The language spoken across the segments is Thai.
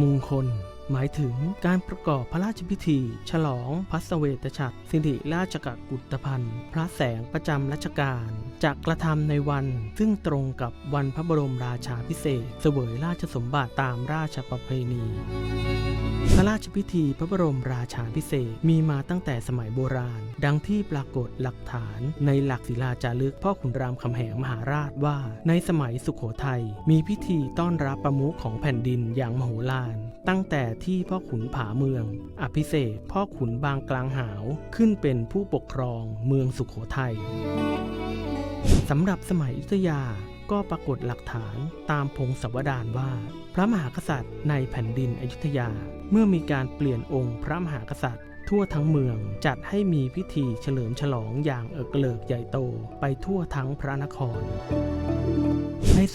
มงคล หมายถึงการประกอบพระราชพิธี ฉลองพระเสวตฉัตรสิริราชกุฏภัณฑ์พระแสงประจำรัชกาลจะกระทำในวัน ซึ่งตรงกับวันพระบรมราชาพิเศษ เสวยราชสมบัติตามราชประเพณีพระราชพิธีพระบรมราชาพิเศษมีมาตั้งแต่สมัยโบราณ ดังที่ปรากฏหลักฐานในหลักศิลาจารึกพ่อขุนรามคำแหงมหาราชว่า ในสมัยสุขโขทัยมีพิธีต้อนรับประมุขของแผ่นดินอย่างมโหฬาร ตั้งแต่ที่พ่อขุนผาเมือง อภิเษกพ่อขุนบางกลางหาว ขึ้นเป็นผู้ปกครองเมืองสุขโขทัยสำหรับสมัยอยุธยาก็ปรากฏหลักฐานตามพงศาวดารว่า พระมหากษัตริย์ในแผ่นดินอยุธยา เมื่อมีการเปลี่ยนองค์พระมหากษัตริย์ ทั่วทั้งเมืองจัดให้มีพิธีเฉลิมฉลองอย่างเอกเลิกใหญ่โตไปทั่วทั้งพระนคร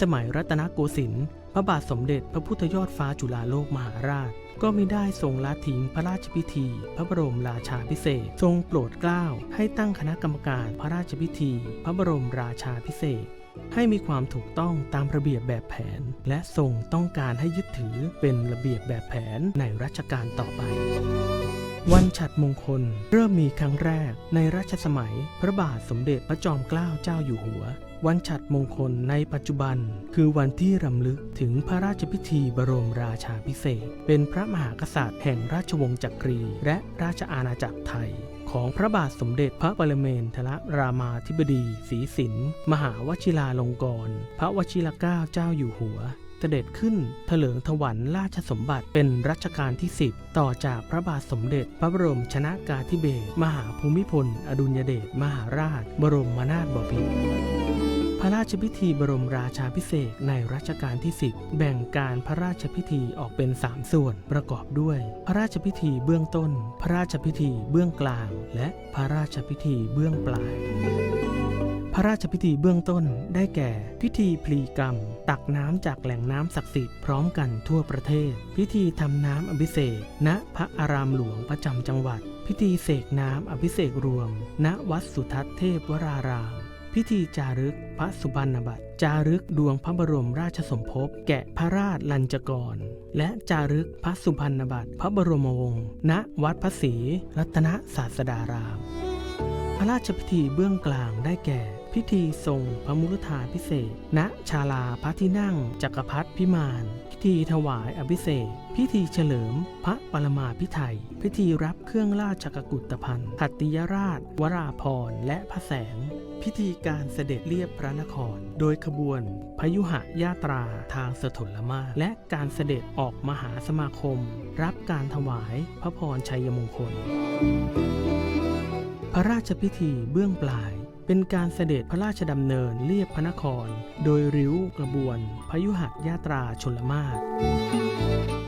สมัยรัตนโกสินทร์พระบาทสมเด็จพระพุทธยอดฟ้าจุฬาโลกมหาราช ก็มิได้ทรงละทิ้งพระราชพิธี พระบรมราชาพิเศษทรงโปรดเกล้าให้ตั้งคณะกรรมการพระราชพิธี พระบรมราชาพิเศษให้มีความถูกต้องตามระเบียบแบบแผน และทรงต้องการให้ยึดถือเป็นระเบียบแบบแผนในรัชกาลต่อไป วันฉัตรมงคลเริ่มมีครั้งแรกในรัชสมัย พระบาทสมเด็จพระจอมเกล้าเจ้าอยู่หัว วันฉัตรมงคลในปัจจุบัน คือวันที่รำลึกถึงพระราชพิธีบรมราชาพิเศษ เป็นพระมหากษัตริย์แห่งราชวงศ์จักรี และราชอาณาจักรไทย ของพระบาทสมเด็จพระปรเมนทรรามาธิบดีศรีสินมหาวชิราลงกรณ์พระวชิรเกล้าเจ้าอยู่หัวเสด็จขึ้นเถลิงถวันราชสมบัติเป็นรัชกาลที่ 10 ต่อจากพระบาทสมเด็จ พระบรมชนากาธิเบศมหาภูมิพล อดุลยเดชมหาราช บรมนาถบพิตร ระราชพิธีบรมราชาพิเศษในรัชกาลที่ 10 แบ่งการพระราชพิธีออกเป็น 3 ส่วนประกอบด้วย พระราชพิธีเบื้องต้น พระราชพิธีเบื้องกลาง และพระราชพิธีเบื้องปลายพระราชพิธีเบื้องต้นได้แก่ พิธีพลีกรรม ตักน้ำจากแหล่งน้ำศักดิ์สิทธิ์พร้อมกันทั่วประเทศ พิธีทำน้ำอภิเษกณพระอารามหลวงประจำจังหวัด พิธีเสกน้ำอภิเษกรวม ณวัดสุทัศน์เทพวราราม พิธีจารึกพระสุบรรณบัตรจารึกดวงพระบรมราชสมภพแกะพระราชลัญจกร และจารึกพระสุพรรณบัตรพระบรมวงศ์ณวัดพระศรีรัตนศาสดาราม พระราชพิธีเบื้องกลางได้แก่ พิธีทรงพระมุรธาพิเศษ ณชาลาพระที่นั่งจักรพรรดิพิมาน ธีถวายอภิเษกพิธีเฉลิม พระปรมาพิไทยพิธีรับเครื่องราชกุฏภัณฑ์ขัตติยราช วราพรและพระแสง พิธีการเสด็จเรียบพระนคร โดยขบวนพยุหยาตราทางสถุลมาและการเสด็จออกมหาสมาคม รับการถวายพระพรชัยมงคล พระราชพิธีเบื้องปลาย เป็นการเสด็จพระราชดำเนินเลียบพระนคร โดยริ้วกระบวนพยุหยาตราชลมาศ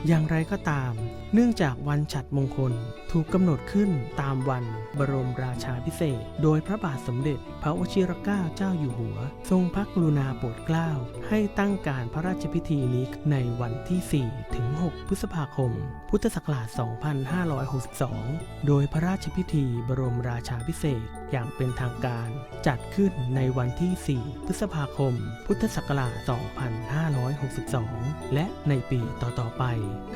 อย่างไรก็ตาม เนื่องจากวันฉัตรมงคลถูกกำหนดขึ้นตามวันบรมราชาพิเศษ โดยพระบาทสมเด็จพระวชิรเกล้าเจ้าอยู่หัว ทรงพระกรุณาโปรดเกล้า ให้ตั้งการพระราชพิธีนี้ในวันที่ 4 ถึง 6 พฤษภาคม พุทธศักราช 2562 โดยพระราชพิธีบรมราชาพิเศษอย่างเป็นทางการจัดขึ้นในวันที่ 4 พฤษภาคม พุทธศักราช 2562 และในปีต่อๆไป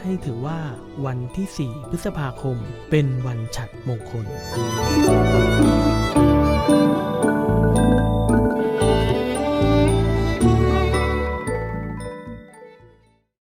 ให้ถือว่าวันที่ 4 พฤษภาคมเป็นวันฉัตรมงคล